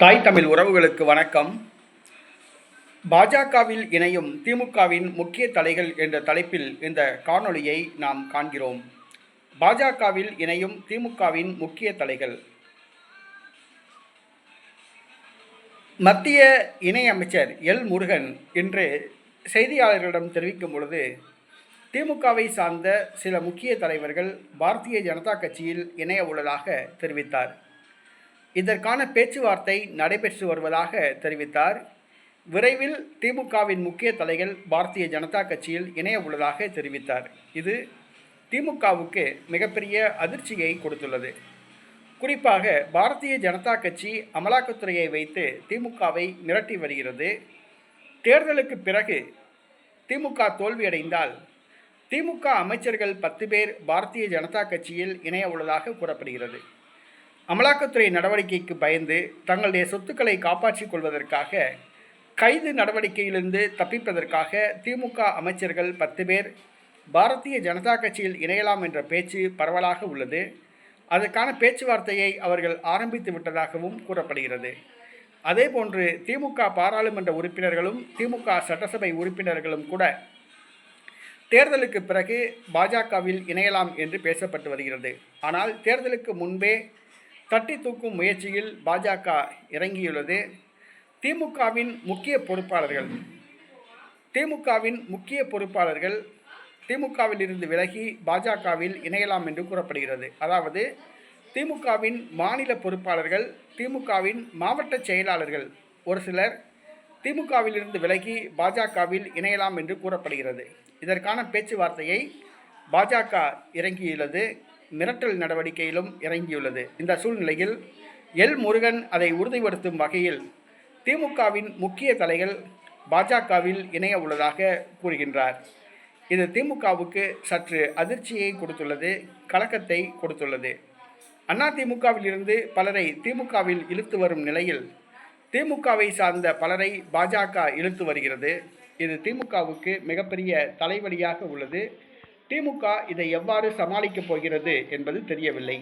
தாய் தமிழ் உறவுகளுக்கு வணக்கம். பாஜகவில் இணையும் திமுகவின் முக்கிய தலைகள் என்ற தலைப்பில் இந்த காணொளியை நாம் காண்கிறோம். பாஜகவில் இணையும் திமுகவின் முக்கிய தலைகள். மத்திய இணையமைச்சர் எல் முருகன் இன்று செய்தியாளர்களிடம் தெரிவிக்கும் பொழுது திமுகவை சார்ந்த சில முக்கிய தலைவர்கள் பாரதிய ஜனதா கட்சியில் இணைய உள்ளதாக தெரிவித்தார். இதற்கான பேச்சுவார்த்தை நடைபெற்று வருவதாக தெரிவித்தார். விரைவில் திமுகவின் முக்கிய தலைகள் பாரதிய ஜனதா கட்சியில் இணைய உள்ளதாக தெரிவித்தார். இது திமுகவுக்கு மிகப்பெரிய அதிர்ச்சியை கொடுத்துள்ளது. குறிப்பாக பாரதிய ஜனதா கட்சி அமலாக்கத்துறையை வைத்து திமுகவை மிரட்டி வருகிறது. தேர்தலுக்கு பிறகு திமுக தோல்வியடைந்தால் திமுக அமைச்சர்கள் பத்து பேர் பாரதிய ஜனதா கட்சியில் இணைய உள்ளதாக கூறப்படுகிறது. அமலாக்கத்துறை நடவடிக்கைக்கு பயந்து தங்களுடைய சொத்துக்களை காப்பாற்றிக் கொள்வதற்காக கைது நடவடிக்கையிலிருந்து தப்பிப்பதற்காக திமுக அமைச்சர்கள் பத்து பேர் பாரதிய ஜனதா கட்சியில் இணையலாம் என்ற பேச்சு பரவலாக உள்ளது. அதற்கான பேச்சுவார்த்தையை அவர்கள் ஆரம்பித்து விட்டதாகவும் கூறப்படுகிறது. அதேபோன்று திமுக பாராளுமன்ற உறுப்பினர்களும் திமுக சட்டசபை உறுப்பினர்களும் கூட தேர்தலுக்கு பிறகு பாஜகவில் இணையலாம் என்று பேசப்பட்டு வருகிறது. ஆனால் தேர்தலுக்கு முன்பே தட்டி தூக்கும் முயற்சியில் பாஜக இறங்கியுள்ளது. திமுகவின் முக்கிய பொறுப்பாளர்கள். திமுகவின் முக்கிய பொறுப்பாளர்கள் திமுகவில் இருந்து விலகி பாஜகவில் இணையலாம் என்று கூறப்படுகிறது. அதாவது திமுகவின் மாநில பொறுப்பாளர்கள் திமுகவின் மாவட்ட செயலாளர்கள் ஒரு சிலர் திமுகவில் இருந்து விலகி பாஜகவில் இணையலாம் என்று கூறப்படுகிறது. இதற்கான பேச்சுவார்த்தையை பாஜக இறங்கியுள்ளது. மிரட்டல் நடவடிக்கையிலும் இறங்கியுள்ளது. இந்த சூழ்நிலையில் எல். முருகன் அதை உறுதிப்படுத்தும் வகையில் திமுகவின் முக்கிய தலைகள் பாஜகவில் இணைய உள்ளதாக கூறுகின்றார். இது திமுகவுக்கு சற்று அதிர்ச்சியை கொடுத்துள்ளது கலக்கத்தை கொடுத்துள்ளது. அதிமுகவில் இருந்து பலரை திமுகவில் இழுத்து வரும் நிலையில் திமுகவை சார்ந்த பலரை பாஜக இழுத்து வருகிறது. இது திமுகவுக்கு மிகப்பெரிய தலைவலியாக உள்ளது. திமுக இதை எவ்வாறு சமாளிக்கப் போகிறது என்பது தெரியவில்லை.